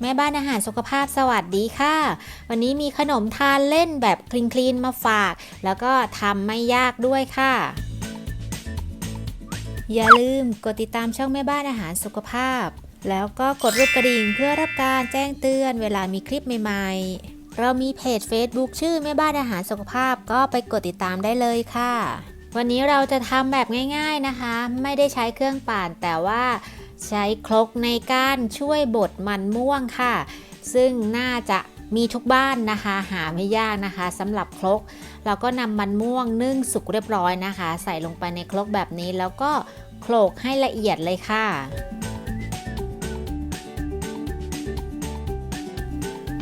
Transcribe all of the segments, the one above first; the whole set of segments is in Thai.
แม่บ้านอาหารสุขภาพสวัสดีค่ะ วันนี้มีขนมทานเล่นแบบคลีนๆมาฝาก แล้วก็ทำไม่ยากด้วยค่ะ อย่าลืมกดติดตามช่องแม่บ้านอาหารสุขภาพ แล้วก็กดรูปกระดิ่งเพื่อรับการแจ้งเตือนเวลามีคลิปใหม่ๆ เรามีเพจ Facebook ชื่อแม่บ้านอาหารสุขภาพก็ไปกดติดตามได้เลยค่ะ วันนี้เราจะทำแบบง่าย ๆนะคะ ไม่ได้ใช้เครื่องปั่นแต่ว่า ใช้ครกในการช่วยบดมันม่วงค่ะ ซึ่งน่าจะมีทุกบ้านนะคะ หาไม่ยากนะคะสำหรับครกเราก็นำมันม่วงนึ่งสุกเรียบร้อยนะคะ ใส่ลงไปในครกแบบนี้แล้วก็โขลกให้ละเอียดเลยค่ะ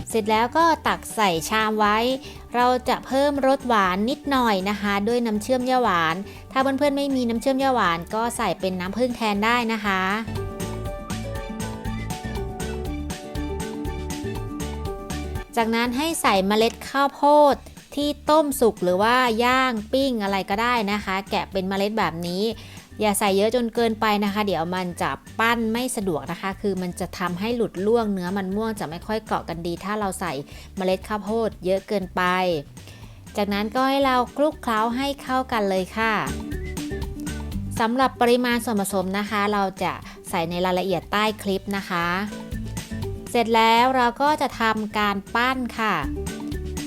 เสร็จแล้วก็ตักใส่ชามไว้ เราจะเพิ่มรสหวานนิดหน่อยนะคะ ด้วยน้ำเชื่อมย่าหวาน ถ้าเพื่อนๆไม่มีน้ำเชื่อมย่าหวาน ก็ใส่เป็นน้ำผึ้งแทนได้นะคะจากนั้นให้ใส่เมล็ดข้าวโพดที่ต้มสุกหรือว่าย่างปิ้งอะไรก็ได้นะคะ แกะเป็นเมล็ดแบบนี้ อย่าใส่เยอะจนเกินไปนะคะ เดี๋ยวมันจะปั้นไม่สะดวกนะคะ คือมันจะทำให้หลุดล่วงเนื้อมันม่วงจะไม่ค่อยเกาะกันดี ถ้าเราใส่เมล็ดข้าวโพดเยอะเกินไป จากนั้นก็ให้เราคลุกเคล้าให้เข้ากันเลยค่ะสำหรับปริมาณส่วนผสมนะคะ เราจะใส่ในรายละเอียดใต้คลิปนะคะ เสร็จแล้วเราก็จะทำการปั้นค่ะ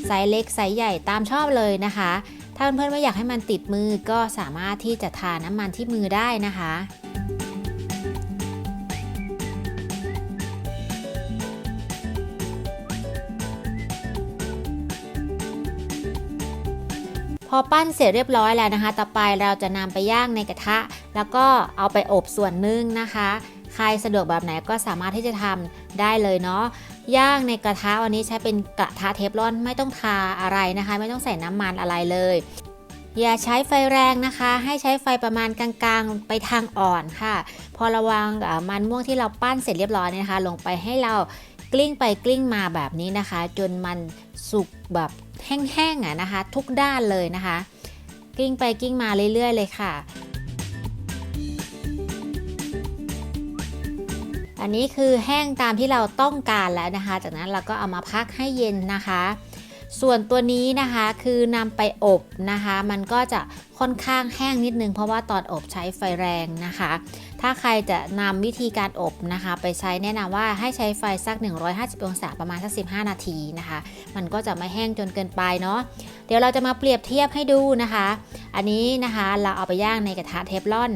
ไซส์เล็กไซส์ใหญ่ตามชอบเลยนะคะ ถ้าเพื่อนๆไม่อยากให้มันติดมือก็สามารถที่จะทาน้ำมันที่มือได้นะคะพอปั้นเสร็จเรียบร้อยแล้วนะคะ ต่อไปเราจะนำไปย่างในกระทะ แล้วก็เอาไปอบส่วนนึ่งนะคะ ใครสะดวกแบบไหนก็สามารถที่จะทำได้เลยเนาะ ย่างในกระทะวันนี้ใช้เป็นกระทะเทฟลอนไม่ต้องทาอะไรนะคะ ไม่ต้องใส่น้ำมันอะไรเลย อย่าใช้ไฟแรงนะคะ ให้ใช้ไฟประมาณกลางๆไปทางอ่อนค่ะ พอระวังมันม่วงที่เราปั้นเสร็จเรียบร้อยนะคะ ลงไปให้เรากลิ้งไปกลิ้งมาแบบนี้นะคะ จนมันสุกแบบแห้งๆอะนะคะ ทุกด้านเลยนะคะ กลิ้งไปกลิ้งมาเรื่อยๆ เลยค่ะ อันนี้คือแห้งตามที่เราต้องการแล้วนะคะ จากนั้นเราก็เอามาพักให้เย็นนะคะ ส่วนตัวนี้นะคะคือนำไปอบนะคะ มันก็จะค่อนข้างแห้งนิดนึงเพราะว่าตอนอบใช้ไฟแรงนะคะ ถ้าใครจะนำวิธีการอบนะคะ ไปใช้แนะนำว่าให้ใช้ไฟสัก 150 องศาประมาณสัก 15 นาทีนะคะ มันก็จะไม่แห้งจนเกินไปเนาะ เดี๋ยวเราจะมาเปรียบเทียบให้ดูนะคะ อันนี้นะคะเราเอาไปย่างในกระทะเทฟลอน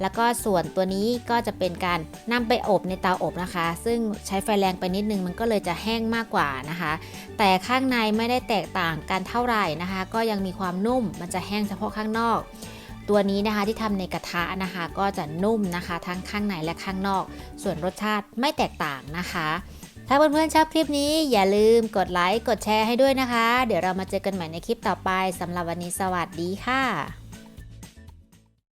แล้วก็ส่วนตัวนี้ก็จะเป็นการนำไปอบในเตาอบนะคะ ซึ่งใช้ไฟแรงไปนิดนึงมันก็เลยจะแห้งมากกว่านะคะ แต่ข้างในไม่ได้แตกต่างกันเท่าไหร่นะคะ ก็ยังมีความนุ่มมันจะแห้งเฉพาะข้างนอก ตัวนี้นะคะที่ทำในกระทะนะคะ ก็จะนุ่มนะคะ ทั้งข้างในและข้างนอก ส่วนรสชาติไม่แตกต่างนะคะ ถ้าเพื่อนๆชอบคลิปนี้อย่าลืมกดไลค์กดแชร์ให้ด้วยนะคะ เดี๋ยวเรามาเจอกันใหม่ในคลิปต่อไปสำหรับวันนี้สวัสดีค่ะ